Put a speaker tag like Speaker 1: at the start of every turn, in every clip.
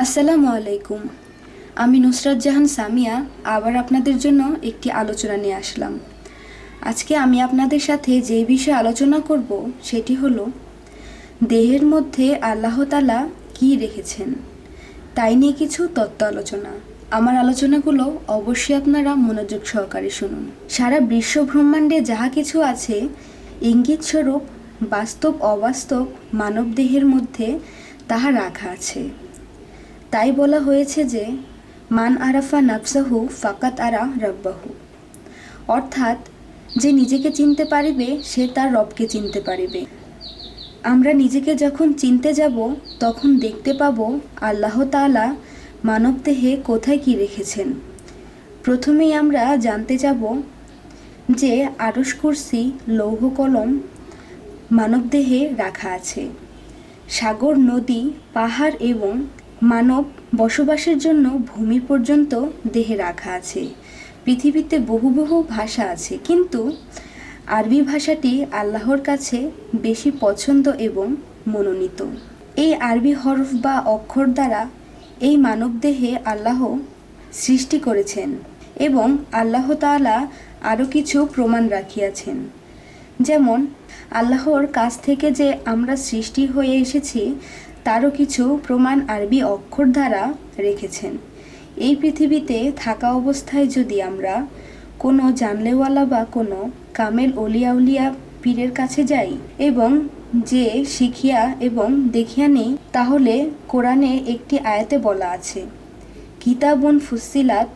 Speaker 1: আসসালামু আলাইকুম। আমি নুসরাত জাহান সামিয়া, আবার আপনাদের জন্য একটি আলোচনা নিয়ে আসলাম। আজকে আমি আপনাদের সাথে যে বিষয়ে আলোচনা করব, সেটি হলো, দেহের মধ্যে আল্লাহ তালা কী রেখেছেন? তাই নিয়ে কিছু তত্ত্ব আলোচনা আমার আলোচনাগুলো অবশ্যই আপনারা মনোযোগ সহকারে শুনুন। সারা বিশ্ব ব্রহ্মাণ্ডে যাহা কিছু আছে ইঙ্গিত স্বরূপ বাস্তব অবাস্তব মানব দেহের মধ্যে তাহা রাখা আছে। তাই বলা হয়েছে যে, মান আরাফা নাফসাহু ফাকাত আরা রব্বাহু। অর্থাৎ, যে নিজেকে চিনতে পারিবে, সে তার রবকে চিনতে পারিবে। আমরা নিজেকে যখন চিনতে যাব, তখন দেখতে পাব আল্লাহ তাআলা মানবদেহে কোথায় কি রেখেছেন। প্রথমেই আমরা জানতে যাব যে আরস কুরসি, লৌহ কলম মানবদেহে রাখা আছে। সাগর, নদী, পাহাড় এবং মানব বসবাসের জন্য ভূমি পর্যন্ত দেহে রাখা আছে। পৃথিবীতে বহু বহু ভাষা আছে, কিন্তু আরবি ভাষাটি আল্লাহর কাছে বেশি পছন্দ এবং মনোনীত। এই আরবি হরফ বা অক্ষর দ্বারা এই মানবদেহে আল্লাহ সৃষ্টি করেছেন এবং আল্লাহ তাআলা আরও কিছু প্রমাণ রাখিয়াছেন। যেমন, আল্লাহর কাছ থেকে যে আমরা সৃষ্টি হয়ে এসেছি তারও কিছু প্রমাণ আরবি অক্ষর দ্বারা রেখেছেন। এই পৃথিবীতে থাকা অবস্থায় যদি আমরা কোনো জানলেওয়ালা বা কোনো কামেল অলিয়া উলিয়া পীরের কাছে যাই এবং যে শিখিয়া এবং দেখিয়া নেই, তাহলে কোরআনে একটি আয়াতে বলা আছে, কিতাবুন ফুসিলাত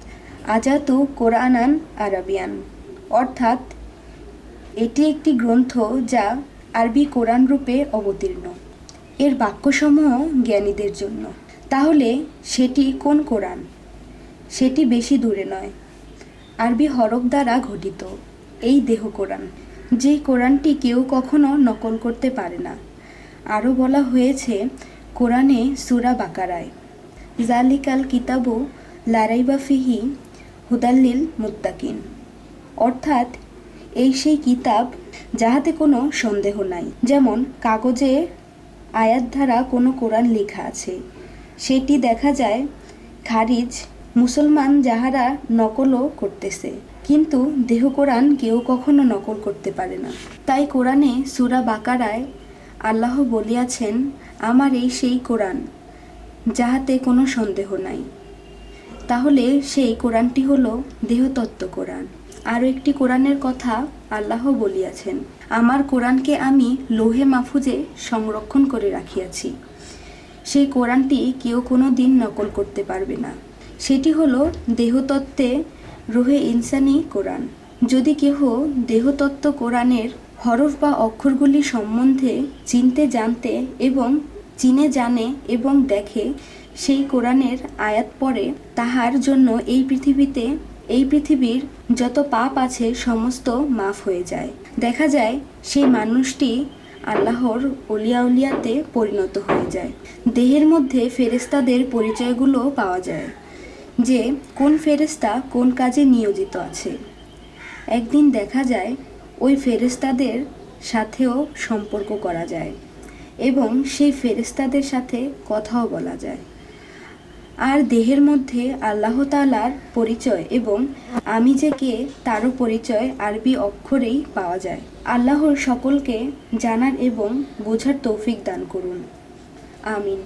Speaker 1: আজাতু কোরআনান আরবিয়ান। অর্থাৎ এটি একটি গ্রন্থ যা আরবি কোরআন রূপে অবতীর্ণ। এর বাক্যসমূহ জ্ঞানীদের জন্য। তাহলে সেটি কোন কোরআন? সেটি বেশি দূরে নয়। আরবি হরফ দ্বারা ঘটিত এই দেহ কোরআন, যে কোরআনটি কেউ কখনো নকল করতে পারে না। আরও বলা হয়েছে, কোরআনে সুরা বাকারায়, জালিকাল কিতাবু লারাইবা ফিহি হুদাল্লিল মুত্তাকিন অর্থাৎ এই সেই কিতাব যাহাতে কোনো সন্দেহ নাই। যেমন কাগজে আয়াত দ্বারা কোনো কোরআন লেখা আছে। সেটি দেখা যায়, খারিজ, মুসলমান যাহারা নকলও করতেছে, কিন্তু দেহ কোরআন কেউ কখনো নকল করতে পারে না। তাই কোরআনে সুরা বাকারায় আল্লাহ বলিয়াছেন, আমার এই সেই কোরআন, যাহাতে কোনো সন্দেহ নাই। তাহলে সেই কোরআনটি হলো দেহতত্ত্ব কোরআন। আরও একটি কোরআনের কথা আল্লাহ বলিয়াছেন, আমার কোরআনকে আমি লোহে মাহফুজে সংরক্ষণ করে রাখিয়াছি। সেই কোরআনটি কেউ কোনো দিন নকল করতে পারবে না। সেটি হলো দেহতত্ত্বে রোহে ইনসানি কোরআন। যদি কেহ দেহতত্ত্ব কোরআনের হরফ বা অক্ষরগুলি সম্বন্ধে চিনতে জানতে এবং চিনে জানে এবং দেখে সেই কোরআনের আয়াত পরে তাহার জন্য এই পৃথিবীতে এই পৃথিবীর যত পাপ আছে সমস্ত মাফ হয়ে যায়। দেখা যায়, সেই মানুষটি আল্লাহর অলিয়া উলিয়াতে পরিণত হয়ে যায়। দেহের মধ্যে ফেরেস্তাদের পরিচয়গুলো পাওয়া যায় যে, কোন ফেরেস্তা কোন কাজে নিয়োজিত আছে। একদিন দেখা যায়, ওই ফেরেস্তাদের সাথেও সম্পর্ক করা যায় এবং সেই ফেরেস্তাদের সাথে কথাও বলা যায়। আর দেহের মধ্যে আল্লাহ তালার পরিচয় এবং আমি যে কে তারও পরিচয় আরবি অক্ষরেই পাওয়া যায়। আল্লাহর সকলকে জানার এবং বোঝার তৌফিক দান করুন। আমিন।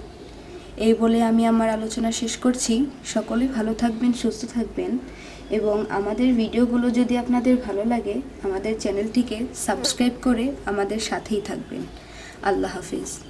Speaker 1: এই বলে আমি আমার আলোচনা শেষ করছি। সকলে ভালো থাকবেন, সুস্থ থাকবেন এবং আমাদের ভিডিওগুলো যদি আপনাদের ভালো লাগে, আমাদের চ্যানেলটিকে সাবস্ক্রাইব করে আমাদের সাথেই থাকবেন। আল্লাহ হাফিজ।